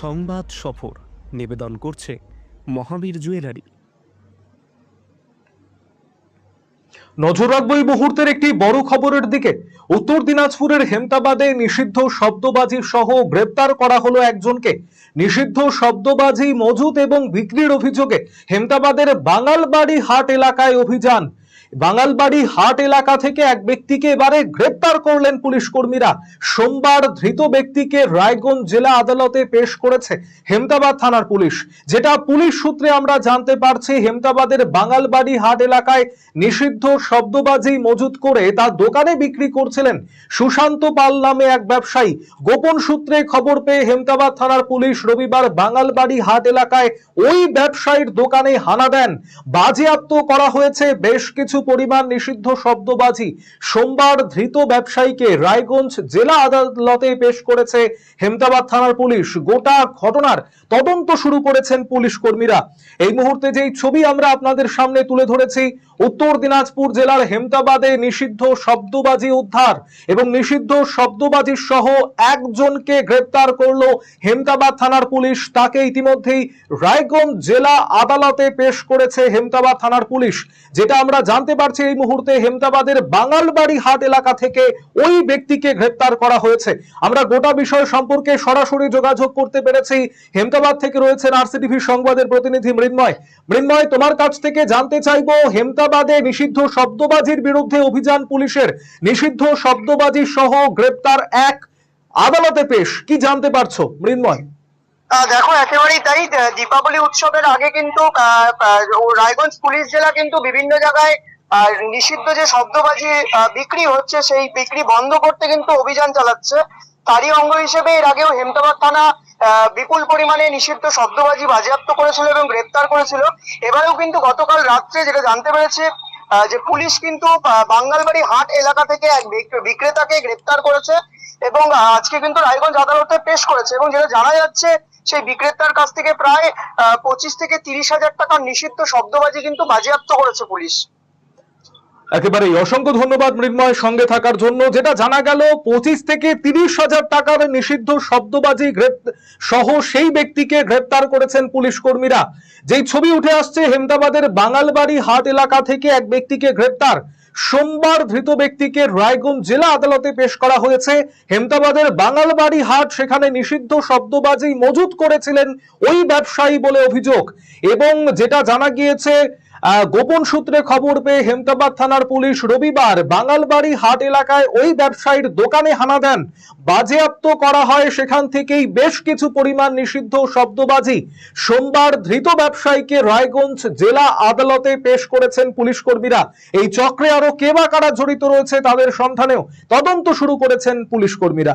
সংবাদ সফর নিবেদন করছে মহাবীর জুয়েলারি। নজর রাখব এই মুহূর্তের একটি বড় খবরের দিকে। উত্তর দিনাজপুরের হেমতাবাদে নিষিদ্ধ শব্দবাজি সহ গ্রেপ্তার করা হলো একজনকে। নিষিদ্ধ শব্দবাজি মজুত এবং বিক্রির অভিযোগে হেমতাবাদের বাঙালবাড়ি হাট এলাকায় অভিযান। বাঙালবাড়ি হাট এলাকা থেকে এক ব্যক্তিকে এবারে গ্রেপ্তার করলেন পুলিশ কর্মীরা সোমবার ধৃত ব্যক্তিকে রায়গঞ্জ জেলা আদালতে পেশ করেছে হেমতাবাদ থানার পুলিশ। যেটা পুলিশ সূত্রে আমরা জানতে পারছি, হেমতাবাদের বাঙালবাড়ি হাট এলাকায় নিষিদ্ধ শব্দবাজি মজুত করে তা দোকানে বিক্রি করছিলেন সুশান্ত পাল নামে এক ব্যবসায়ী। গোপন সূত্রে খবর পেয়ে হেমতাবাদ থানার পুলিশ রবিবার বাঙালবাড়ি হাট এলাকায় ওই ব্যবসায়ীর দোকানে হানা দেন। বাজেয়াপ্ত করা হয়েছে বেশ কিছু পরিমাণ নিষিদ্ধ শব্দবাজি। সোমবার ধৃত ব্যবসায়ীকে রায়গঞ্জ জেলা আদালতে পেশ করেছে হেমতাবাদ থানার পুলিশ। গোটা ঘটনার তদন্ত শুরু করেছেন পুলিশ কর্মীরা। এই মুহূর্তে যেই ছবি আমরা আপনাদের সামনে তুলে ধরেছি, উত্তর দিনাজপুর জেলার হেমতাবাদে নিষিদ্ধ শব্দবাজি উদ্ধার এবং নিষিদ্ধ শব্দবাজি সহ একজনকে গ্রেপ্তার করল হেমতাবাদ থানার পুলিশ। তাকে ইতিমধ্যেই রায়গঞ্জ জেলা আদালতে পেশ করেছে হেমতাবাদ থানার পুলিশ। যেটা আমরা জানতে পারছি এই মুহূর্তে হেমতাবাদের বাঙালবাড়ি হাট এলাকা থেকে ওই ব্যক্তিকে গ্রেপ্তার করা হয়েছে। আমরা গোটা বিষয় সম্পর্কে সরাসরি যোগাযোগ করতে পেরেছি। হেমতাবাদ থেকে রয়েছেন আরসিটিভি সংবাদের প্রতিনিধি মৃন্ময়। মৃন্ময়, তোমার কাছ থেকে জানতে চাইব, হেমতাবাদে নিষিদ্ধ শব্দবাজির বিরুদ্ধে অভিযান পুলিশের। নিষিদ্ধ শব্দবাজি সহ গ্রেপ্তার এক আদালতে পেশ। কি জানতে পারছ, মৃন্ময়? দেখো, একেবারেই তাই। দীপাবলি উৎসবের আগে কিন্তু রায়গঞ্জ পুলিশ জেলা কিন্তু বিভিন্ন জায়গায় আহ, নিষিদ্ধ যে শব্দবাজি বিক্রি হচ্ছে সেই বিক্রি বন্ধ করতে কিন্তু অভিযান চালাচ্ছে। তারই অঙ্গ হিসেবে এর আগেও হেমতাবাদ থানা বিপুল পরিমাণে নিষিদ্ধ শব্দবাজি বাজেয়াপ্ত করেছিল এবং গ্রেপ্তার করেছিল। এবারেও কিন্তু গতকাল রাত্রে যেটা জানতে পেরেছে যে পুলিশ কিন্তু বাঙ্গালবাড়ি হাট এলাকা থেকে এক বিক- বিক্রেতাকে গ্রেপ্তার করেছে এবং আজকে কিন্তু রায়গঞ্জ আদালতে পেশ করেছে এবং যেটা জানা যাচ্ছে সেই বিক্রেতার কাছ থেকে প্রায় পঁচিশ থেকে তিরিশ হাজার টাকার নিষিদ্ধ শব্দবাজি কিন্তু বাজেয়াপ্ত করেছে পুলিশ। একেবারে অসংখ্য ধন্যবাদ মৃন্ময় সঙ্গে থাকার জন্য, যেটা জানা গেল পঁচিশ থেকে তিরিশ হাজার টাকার নিষিদ্ধ শব্দবাজি সহ সেই ব্যক্তিকে গ্রেপ্তার করেছেন পুলিশ কর্মীরা। যেই ছবি উঠে আসছে, হেমদাবাদের বাঙালবাড়ি হাট এলাকা থেকে এক ব্যক্তিকে গ্রেপ্তার। সোমবার ধৃত ব্যক্তিকে রায়গঞ্জ জেলা আদালতে পেশ করা হয়েছে। হেমদাবাদের বাঙালবাড়ি হাট সেখানে নিষিদ্ধ শব্দবাজি মজুত করেছিলেন ওই ব্যবসায়ী বলে অভিযোগ। এবং যেটা জানা গিয়েছে গোপন সূত্রে খবর পেয়ে হেমতাবাদ থানার পুলিশ রবিবার বাঙালবাড়ি হাট এলাকায় ওই ব্যবসায়ীর দোকানে হানা দেন। বাজেয়াপ্ত করা হয় সেখান থেকেই বেশ কিছু পরিমাণ নিষিদ্ধ শব্দবাজি। সোমবার ধৃত ব্যবসায়ীকে রায়গঞ্জ জেলা আদালতে পেশ করেছেন পুলিশ কর্মীরা এই চক্রে আরও কে বা কারা জড়িত রয়েছে তাদের সন্ধানেও তদন্ত শুরু করেছেন পুলিশ কর্মীরা